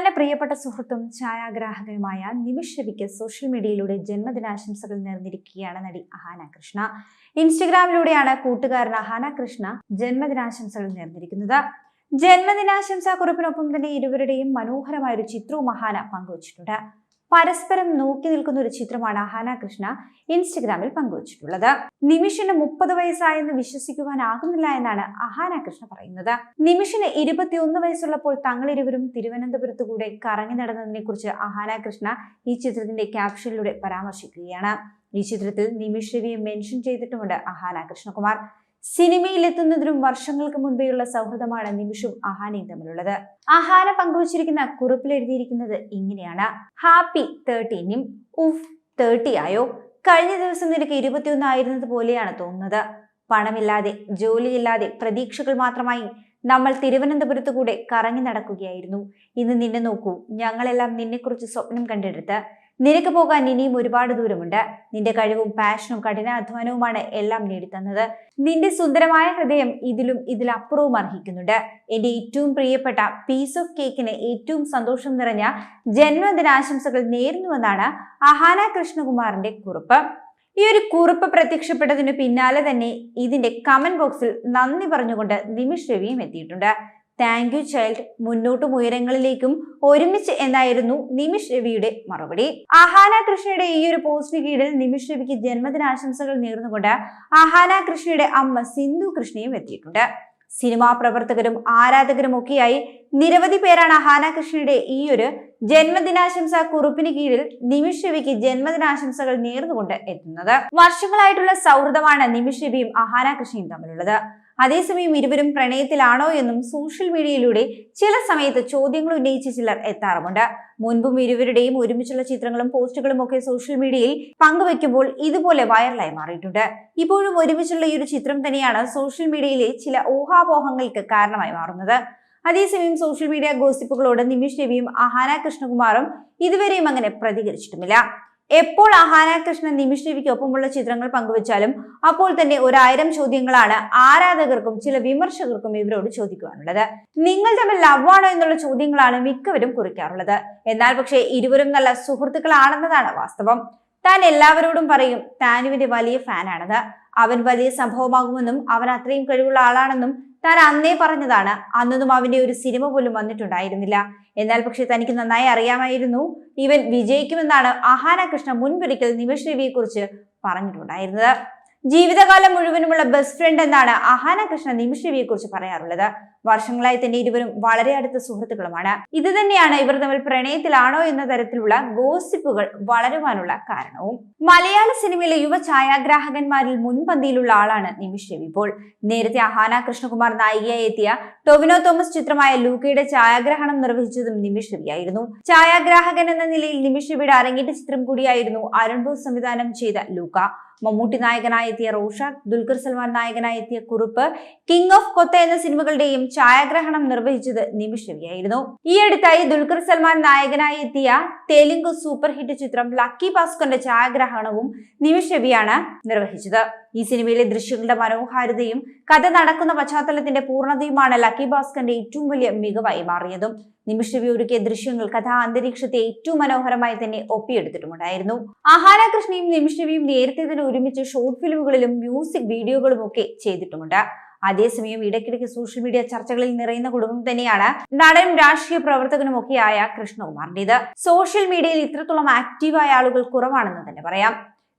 തന്റെ പ്രിയപ്പെട്ട സുഹൃത്തും ഛായാഗ്രാഹകനുമായ നിമിഷ് രവിക്ക് സോഷ്യൽ മീഡിയയിലൂടെ ജന്മദിനാശംസകൾ നേർന്നിരിക്കുകയാണ് നടി അഹാന കൃഷ്ണ. ഇൻസ്റ്റഗ്രാമിലൂടെയാണ് കൂട്ടുകാരൻ അഹാന കൃഷ്ണ ജന്മദിനാശംസകൾ നേർന്നിരിക്കുന്നത്. ജന്മദിനാശംസാ കുറിപ്പിനൊപ്പം തന്നെ ഇരുവരുടെയും മനോഹരമായ ഒരു ചിത്രവും അഹാന പങ്കുവച്ചിട്ടുണ്ട്. പരസ്പരം നോക്കി നിൽക്കുന്ന ഒരു ചിത്രമാണ് അഹാന കൃഷ്ണ ഇൻസ്റ്റഗ്രാമിൽ പങ്കുവച്ചിട്ടുള്ളത്. നിമിഷിന് മുപ്പത് വയസ്സായെന്ന് വിശ്വസിക്കുവാനാകുന്നില്ല എന്നാണ് അഹാന കൃഷ്ണ പറയുന്നത്. നിമിഷിന് ഇരുപത്തിയൊന്ന് വയസ്സുള്ളപ്പോൾ തങ്ങളിരുവരും തിരുവനന്തപുരത്ത് കൂടെ കറങ്ങി നടന്നതിനെ കുറിച്ച് അഹാന കൃഷ്ണ ഈ ചിത്രത്തിന്റെ ക്യാപ്ഷനിലൂടെ പരാമർശിക്കുകയാണ്. ഈ ചിത്രത്തിൽ നിമിഷ് രവിയെ മെൻഷൻ ചെയ്തിട്ടുമുണ്ട് അഹാന കൃഷ്ണകുമാർ. സിനിമയിലെത്തുന്നതിനും വർഷങ്ങൾക്ക് മുൻപേയുള്ള സൗഹൃദമാണ് നിമിഷും അഹാനയും തമ്മിലുള്ളത്. അഹാന പങ്കുവച്ചിരിക്കുന്ന കുറിപ്പിൽ എഴുതിയിരിക്കുന്നത് ഇങ്ങനെയാണ്. ഹാപ്പി തേർട്ടീനും ഉഫ് തേർട്ടി ആയോ? കഴിഞ്ഞ ദിവസം നിനക്ക് ഇരുപത്തിയൊന്നായിരുന്നത് പോലെയാണ് തോന്നുന്നത്. പണമില്ലാതെ ജോലിയില്ലാതെ പ്രതീക്ഷകൾ മാത്രമായി നമ്മൾ തിരുവനന്തപുരത്ത് കൂടെ കറങ്ങി നടക്കുകയായിരുന്നു. ഇന്ന് നിന്നെ നോക്കൂ. ഞങ്ങളെല്ലാം നിന്നെക്കുറിച്ച് സ്വപ്നം കണ്ടെടുത്ത് നിനക്ക് പോകാൻ ഇനിയും ഒരുപാട് ദൂരമുണ്ട്. നിന്റെ കഴിവും പാഷനും കഠിനാധ്വാനവുമാണ് എല്ലാം നേടിത്തന്നത്. നിന്റെ സുന്ദരമായ ഹൃദയം ഇതിലും ഇതിലപ്പുറവും അർഹിക്കുന്നുണ്ട്. എന്റെ ഏറ്റവും പ്രിയപ്പെട്ട പീസ് ഓഫ് കേക്കിന് ഏറ്റവും സന്തോഷം നിറഞ്ഞ ജന്മദിനാശംസകൾ നേരുന്നുവെന്നാണ് അഹാന കൃഷ്ണകുമാറിന്റെ കുറിപ്പ്. ഈ ഒരു കുറിപ്പ് പ്രത്യക്ഷപ്പെട്ടതിനു പിന്നാലെ തന്നെ ഇതിന്റെ കമന്റ് ബോക്സിൽ നന്ദി പറഞ്ഞുകൊണ്ട് നിമിഷ് രവിയും എത്തിയിട്ടുണ്ട്. Thank you child. മുന്നോട്ടും ഉയരങ്ങളിലേക്കും ഒരുമിച്ച് എന്നായിരുന്നു നിമിഷ് രവിയുടെ മറുപടി. ആഹാന കൃഷ്ണയുടെ ഈ ഒരു പോസ്റ്റിന് കീഴിൽ നിമിഷ് രവിക്ക് ജന്മദിനാശംസകൾ നേർന്നുകൊണ്ട് ആഹാന കൃഷ്ണയുടെ അമ്മ സിന്ധു കൃഷ്ണയും എത്തിയിട്ടുണ്ട്. സിനിമാ പ്രവർത്തകരും ആരാധകരും ഒക്കെയായി നിരവധി പേരാണ് ആഹാന കൃഷ്ണയുടെ ഈ ഒരു ജന്മദിനാശംസ കുറിപ്പിന് കീഴിൽ നിമിഷ് ജന്മദിനാശംസകൾ നേർന്നുകൊണ്ട് എത്തുന്നത്. വർഷങ്ങളായിട്ടുള്ള സൗഹൃദമാണ് നിമിഷ് രവിയും അഹാന കൃഷിയും തമ്മിലുള്ളത്. അതേസമയം ഇരുവരും പ്രണയത്തിലാണോ എന്നും സോഷ്യൽ മീഡിയയിലൂടെ ചില സമയത്ത് ചോദ്യങ്ങൾ ഉന്നയിച്ച് ചിലർ എത്താറുമുണ്ട്. മുൻപും ഇരുവരുടെയും ഒരുമിച്ചുള്ള ചിത്രങ്ങളും പോസ്റ്റുകളും ഒക്കെ സോഷ്യൽ മീഡിയയിൽ പങ്കുവെക്കുമ്പോൾ ഇതുപോലെ വൈറലായി മാറിയിട്ടുണ്ട്. ഇപ്പോഴും ഒരുമിച്ചുള്ള ഈ ഒരു ചിത്രം തന്നെയാണ് സോഷ്യൽ മീഡിയയിലെ ചില ഊഹാപോഹങ്ങൾക്ക് കാരണമായി മാറുന്നത്. അതേസമയം സോഷ്യൽ മീഡിയ ഗോസിപ്പുകളോട് നിമിഷ് രവിയും അഹാന കൃഷ്ണകുമാറും ഇതുവരെയും അങ്ങനെ പ്രതികരിച്ചിട്ടുമില്ല. എപ്പോൾ അഹാന കൃഷ്ണൻ നിമിഷ് രവിക്കൊപ്പമുള്ള ചിത്രങ്ങൾ പങ്കുവച്ചാലും അപ്പോൾ തന്നെ ഒരായിരം ചോദ്യങ്ങളാണ് ആരാധകർക്കും ചില വിമർശകർക്കും ഇവരോട് ചോദിക്കുവാനുള്ളത്. നിങ്ങൾ തമ്മിൽ ലവ് ആണോ എന്നുള്ള ചോദ്യങ്ങളാണ് മിക്കവരും കുറിക്കാറുള്ളത്. എന്നാൽ പക്ഷേ ഇരുവരും നല്ല സുഹൃത്തുക്കളാണെന്നതാണ് വാസ്തവം. താൻ എല്ലാവരോടും പറയും താനുവിന്റെ വലിയ ഫാനാണെന്ന് അവൻ വലിയ സംഭവമാകുമെന്നും അവൻ അത്രയും കഴിവുള്ള ആളാണെന്നും താൻ അന്നേ പറഞ്ഞതാണ് അന്നൊന്നും അവന്റെ ഒരു സിനിമ പോലും വന്നിട്ടുണ്ടായിരുന്നില്ല. എന്നാൽ പക്ഷെ തനിക്ക് നന്നായി അറിയാമായിരുന്നു. ഇവൻ വിജയിക്കുമെന്നാണ് അഹാന കൃഷ്ണ മുൻപൊരിക്കൽ നിമിഷ് രവിയെ കുറിച്ച് പറഞ്ഞിട്ടുണ്ടായിരുന്നത്. ജീവിതകാലം മുഴുവനുമുള്ള ബെസ്റ്റ് ഫ്രണ്ട് എന്നാണ് അഹാന കൃഷ്ണ നിമിഷവിയെ കുറിച്ച് പറയാറുള്ളത്. വർഷങ്ങളായി തന്നെ ഇരുവരും വളരെ അടുത്ത സുഹൃത്തുക്കളുമാണ്. ഇത് തന്നെയാണ് ഇവർ തമ്മിൽ പ്രണയത്തിലാണോ എന്ന തരത്തിലുള്ള ഗോസിപ്പുകൾ വളരുവാനുള്ള കാരണവും. മലയാള സിനിമയിലെ യുവ ഛായാഗ്രാഹകന്മാരിൽ മുൻപന്തിയിലുള്ള ആളാണ് നിമിഷവി ഇപ്പോൾ. നേരത്തെ അഹാന കൃഷ്ണകുമാർ നായികയായി എത്തിയ ടൊവിനോ തോമസ് ചിത്രമായ ലൂക്കയുടെ ഛായാഗ്രഹണം നിർവഹിച്ചതും നിമിഷ് രവിയായിരുന്നു ഛായാഗ്രാഹകൻ എന്ന നിലയിൽ നിമിഷ് രവിയുടെ അരങ്ങേറ്റ ചിത്രം കൂടിയായിരുന്നു അരുൺ ബോസ് സംവിധാനം ചെയ്ത ലൂക്ക. മമ്മൂട്ടി നായകനായി എത്തിയ റോഷാക്ക് ദുൽഖർ സൽമാൻ നായകനായി എത്തിയ കുറുപ്പ് കിങ് ഓഫ് കൊത്ത എന്ന സിനിമകളുടെയും ഛായാഗ്രഹണം നിർവഹിച്ചത് നിമിഷ് ഈ അടുത്തായി ദുൽഖർ സൽമാൻ നായകനായി എത്തിയ തെലുങ്ക് സൂപ്പർ ഹിറ്റ് ചിത്രം ലക്കി ഭാസ്കറിന്റെ ഛായാഗ്രഹണവും നിമിഷ് രവിയാണ് നിർവഹിച്ചത്. ഈ സിനിമയിലെ ദൃശ്യങ്ങളുടെ മനോഹാരിതയും കഥ നടക്കുന്ന പശ്ചാത്തലത്തിന്റെ പൂർണതയുമാണ് ലക്കി ഭാസ്കറിന്റെ ഏറ്റവും വലിയ മികവായി മാറിയതും. നിമിഷ രവി ഒരുക്കിയ ദൃശ്യങ്ങൾ കഥാ അന്തരീക്ഷത്തെ ഏറ്റവും മനോഹരമായി തന്നെ ഒപ്പിയെടുത്തിട്ടുമുണ്ടായിരുന്നു. ആഹാര കൃഷ്ണയും നിമിഷ രവിയും നേരത്തെ തന്നെ ഒരുമിച്ച് ഷോർട്ട് ഫിലിമുകളിലും മ്യൂസിക് വീഡിയോകളും ഒക്കെ ചെയ്തിട്ടുമുണ്ട്. അതേസമയം ഇടയ്ക്കിടയ്ക്ക് സോഷ്യൽ മീഡിയ ചർച്ചകളിൽ നിറയുന്ന കുടുംബം തന്നെയാണ് നടനും രാഷ്ട്രീയ പ്രവർത്തകനും ഒക്കെയായ കൃഷ്ണകുമാറിന്റേത്. സോഷ്യൽ മീഡിയയിൽ ഇത്രത്തോളം ആക്റ്റീവായ ആളുകൾ കുറവാണെന്ന് തന്നെ പറയാം.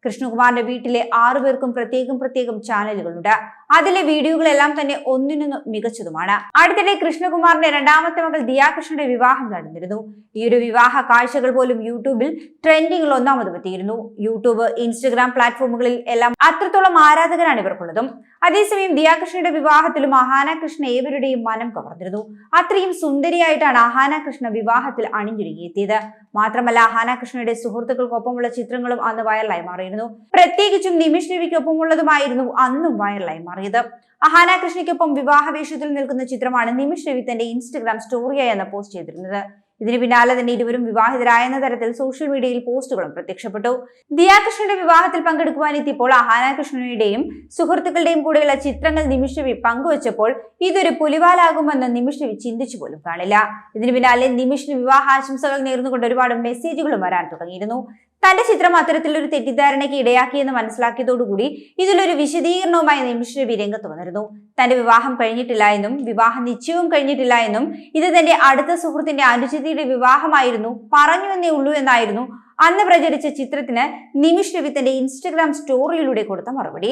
കൃഷ്ണകുമാറിന്റെ വീട്ടിലെ ആറുപേർക്കും പ്രത്യേകം പ്രത്യേകം ചാനലുകളുണ്ട്. അതിലെ വീഡിയോകളെല്ലാം തന്നെ ഒന്നിനൊന്ന് മികച്ചതുമാണ്. അടുത്തിടെ കൃഷ്ണകുമാറിന്റെ രണ്ടാമത്തെ മകൾ ദിയാകൃഷ്ണന്റെ വിവാഹം നടന്നിരുന്നു. ഈ ഒരു വിവാഹ കാഴ്ചകൾ പോലും യൂട്യൂബിൽ ട്രെൻഡിങ്ങിൽ ഒന്നാമത് എത്തിയിരുന്നു യൂട്യൂബ് ഇൻസ്റ്റഗ്രാം പ്ലാറ്റ്ഫോമുകളിൽ എല്ലാം അത്രത്തോളം ആരാധകരാണ് ഇവർക്കുള്ളതും. അതേസമയം ദിയാകൃഷ്ണയുടെ വിവാഹത്തിലും അഹാന കൃഷ്ണ ഏവരുടെയും മനം കവർന്നിരുന്നു. അത്രയും സുന്ദരിയായിട്ടാണ് അഹാന കൃഷ്ണ വിവാഹത്തിൽ അണിഞ്ഞൊരുങ്ങിയെത്തിയത്. മാത്രമല്ല അഹാന കൃഷ്ണയുടെ സുഹൃത്തുക്കൾക്കൊപ്പമുള്ള ചിത്രങ്ങളും അന്ന് വൈറലായി മാറിയിരുന്നു. പ്രത്യേകിച്ചും നിമിഷ് രവിക്കൊപ്പമുള്ളതുമായിരുന്നു അന്നും വൈറലായി മാറിയത് അഹാന കൃഷ്ണയ്ക്കൊപ്പം വിവാഹ വേഷത്തിൽ നിൽക്കുന്ന ചിത്രമാണ് നിമിഷ് രവി തന്റെ ഇൻസ്റ്റഗ്രാം സ്റ്റോറിയായി എന്ന് പോസ്റ്റ് ചെയ്തിരുന്നത്. ഇതിന് പിന്നാലെ തന്നെ ഇരുവരും വിവാഹിതരായെന്ന തരത്തിൽ സോഷ്യൽ മീഡിയയിൽ പോസ്റ്റുകളും പ്രത്യക്ഷപ്പെട്ടു. ദിയാകൃഷ്ണന്റെ വിവാഹത്തിൽ പങ്കെടുക്കുവാൻ എത്തിയപ്പോൾ അഹാന കൃഷ്ണയുടെയും സുഹൃത്തുക്കളുടെയും കൂടെയുള്ള ചിത്രങ്ങൾ നിമിഷ് രവി പങ്കുവച്ചപ്പോൾ ഇതൊരു പുലിവാലാകുമെന്ന് നിമിഷ് രവി ചിന്തിച്ചു പോലും കാണില്ല. ഇതിന് പിന്നാലെ നിമിഷിന് വിവാഹാശംസകൾ നേർന്നുകൊണ്ട് ഒരുപാട് മെസ്സേജുകളും വരാൻ തുടങ്ങിയിരുന്നു. തന്റെ ചിത്രം അത്തരത്തിലൊരു തെറ്റിദ്ധാരണയ്ക്ക് ഇടയാക്കിയെന്ന് മനസ്സിലാക്കിയതോടുകൂടി ഇതിലൊരു വിശദീകരണവുമായി നിമിഷ രംഗത്ത് വന്നിരുന്നു. തന്റെ വിവാഹം കഴിഞ്ഞിട്ടില്ല എന്നും വിവാഹ നിശ്ചയവും കഴിഞ്ഞിട്ടില്ല എന്നും ഇത് തന്റെ അടുത്ത സുഹൃത്തിന്റെ അനുചിതിയുടെ വിവാഹമായിരുന്നു പറഞ്ഞു എന്നേ ഉള്ളൂ എന്നായിരുന്നു അന്ന് പ്രചരിച്ച ചിത്രത്തിന് നിമിഷ് രവി തന്റെ ഇൻസ്റ്റഗ്രാം സ്റ്റോറിയിലൂടെ കൊടുത്ത മറുപടി.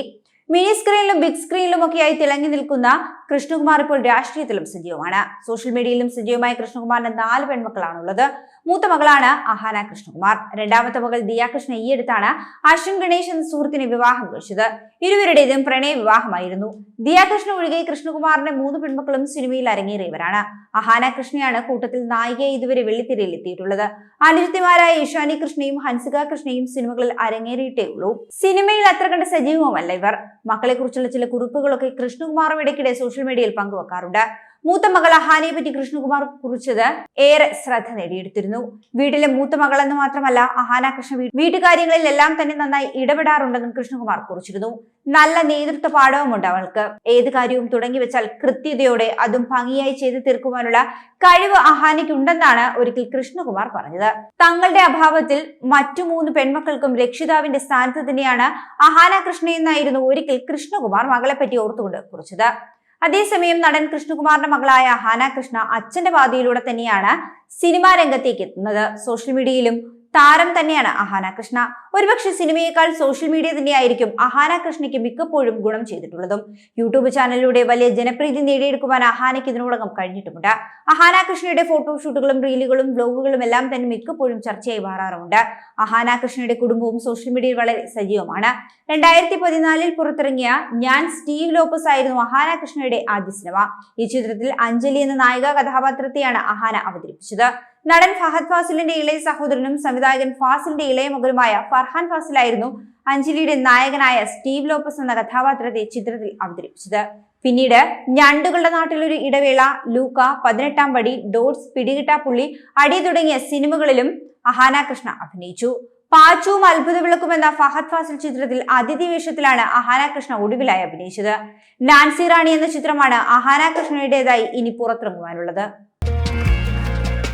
മിനി സ്ക്രീനിലും ബിഗ് സ്ക്രീനിലും ഒക്കെയായി തിളങ്ങി നിൽക്കുന്ന കൃഷ്ണകുമാർ ഇപ്പോൾ രാഷ്ട്രീയത്തിലും സജീവമാണ്. സോഷ്യൽ മീഡിയയിലും സജീവമായ കൃഷ്ണകുമാറിന്റെ നാല് പെൺമക്കളാണുള്ളത്. മൂത്ത മകളാണ് അഹാന കൃഷ്ണകുമാർ. രണ്ടാമത്തെ മകൾ ദിയ കൃഷ്ണ ഈയടുത്താണ് അശ്വിൻ ഗണേശ് എന്ന സുഹൃത്തിനെ വിവാഹം കഴിച്ചത്. ഇരുവരുടേതും പ്രണയ വിവാഹമായിരുന്നു. ദിയ കൃഷ്ണ ഒഴികെ കൃഷ്ണകുമാറിന്റെ മൂന്ന് പെൺമക്കളും സിനിമയിൽ അരങ്ങേറിയവരാണ്. അഹാന കൃഷ്ണയാണ് കൂട്ടത്തിൽ നായികയെ ഇതുവരെ വെള്ളിത്തിരയിൽ എത്തിയിട്ടുള്ളത്. അനുജത്തിമാരായ ഇഷാനി കൃഷ്ണയും ഹൻസിക കൃഷ്ണയും സിനിമകളിൽ അരങ്ങേറിയിട്ടേ ഉള്ളൂ. സിനിമയിൽ അത്ര കണ്ട സജീവമല്ല ഇവർ. മക്കളെ കുറിച്ചുള്ള ചില കുറിപ്പുകളൊക്കെ കൃഷ്ണകുമാറും ഇടയ്ക്കിടെ സോഷ്യൽ മീഡിയയിൽ പങ്കുവെക്കാറുണ്ട്. മൂത്ത മകൾ അഹാനയെ പറ്റി കൃഷ്ണകുമാർ കുറിച്ചത് ഏറെ ശ്രദ്ധ നേടിയെടുത്തിരുന്നു. വീട്ടിലെ മൂത്ത മകളെന്ന് മാത്രമല്ല അഹാന കൃഷ്ണ വീട്ടുകാര്യങ്ങളിൽ വീട്ടുകാര്യങ്ങളിലെല്ലാം തന്നെ നന്നായി ഇടപെടാറുണ്ടെന്നും കൃഷ്ണകുമാർ കുറിച്ചിരുന്നു. നല്ല നേതൃത്വ പാഠവുമുണ്ട് അവൾക്ക്. ഏത് കാര്യവും തുടങ്ങി വെച്ചാൽ കൃത്യതയോടെ അതും ഭംഗിയായി ചെയ്തു തീർക്കുവാനുള്ള കഴിവ് അഹാനയ്ക്കുണ്ടെന്നാണ് ഒരിക്കൽ കൃഷ്ണകുമാർ പറഞ്ഞത്. തങ്ങളുടെ അഭാവത്തിൽ മറ്റു മൂന്ന് പെൺമക്കൾക്കും രക്ഷിതാവിന്റെ സ്ഥാനത്ത് തന്നെയാണ് അഹാന കൃഷ്ണ എന്നായിരുന്നു ഒരിക്കൽ കൃഷ്ണകുമാർ മകളെപ്പറ്റി പറ്റി ഓർത്തുകൊണ്ട് കുറിച്ചത്. അതേസമയം നടൻ കൃഷ്ണകുമാറിന്റെ മകളായ ഹാന കൃഷ്ണ അച്ഛന്റെ പാതയിലൂടെ തന്നെയാണ് സിനിമാ രംഗത്തേക്ക് എത്തുന്നത്. സോഷ്യൽ മീഡിയയിലും താരം തന്നെയാണ് അഹാന കൃഷ്ണ. ഒരുപക്ഷെ സിനിമയേക്കാൾ സോഷ്യൽ മീഡിയ തന്നെയായിരിക്കും അഹാന കൃഷ്ണയ്ക്ക് മിക്കപ്പോഴും ഗുണം ചെയ്തിട്ടുള്ളതും. യൂട്യൂബ് ചാനലിലൂടെ വലിയ ജനപ്രീതി നേടിയെടുക്കുവാൻ അഹാനയ്ക്ക് ഇതിനോടകം കഴിഞ്ഞിട്ടുമുണ്ട്. അഹാന കൃഷ്ണയുടെ ഫോട്ടോഷൂട്ടുകളും റീലുകളും ബ്ലോഗുകളും എല്ലാം തന്നെ മിക്കപ്പോഴും ചർച്ചയായി മാറാറുമുണ്ട്. അഹാന കൃഷ്ണയുടെ കുടുംബവും സോഷ്യൽ മീഡിയയിൽ വളരെ സജീവമാണ്. രണ്ടായിരത്തി പതിനാലിൽ പുറത്തിറങ്ങിയ ഞാൻ സ്റ്റീവ് ലോപ്പസ് ആയിരുന്നു അഹാന കൃഷ്ണയുടെ ആദ്യ സിനിമ. ഈ ചിത്രത്തിൽ അഞ്ജലി എന്ന നായിക കഥാപാത്രത്തെയാണ് അഹാന അവതരിപ്പിച്ചത്. നടൻ ഫഹദ് ഫാസിലിന്റെ ഇളയ സഹോദരനും സംവിധായകൻ ഫാസിലിന്റെ ഇളയ മകനുമായ ഫർഹാൻ ഫാസിലായിരുന്നു അഞ്ജലിയുടെ നായകനായ സ്റ്റീവ് ലോപ്പസ് എന്ന കഥാപാത്രത്തെ ചിത്രത്തിൽ അവതരിപ്പിച്ചത്. പിന്നീട് ഞണ്ടുകളുടെ നാട്ടിലൊരു ഇടവേള ലൂക്ക പതിനെട്ടാം പടി ഡോട്ട്സ് പിടികിട്ടാപ്പുള്ളി അടി തുടങ്ങിയ സിനിമകളിലും അഹാന കൃഷ്ണ അഭിനയിച്ചു. പാച്ചുവും അത്ഭുത വിളക്കും എന്ന ഫഹദ് ഫാസിൽ ചിത്രത്തിൽ അതിഥി വേഷത്തിലാണ് അഹാന കൃഷ്ണ ഒടുവിലായി അഭിനയിച്ചത്. നാൻസി റാണി എന്ന ചിത്രമാണ് അഹാന കൃഷ്ണയുടേതായി ഇനി പുറത്തിറങ്ങുവാനുള്ളത്.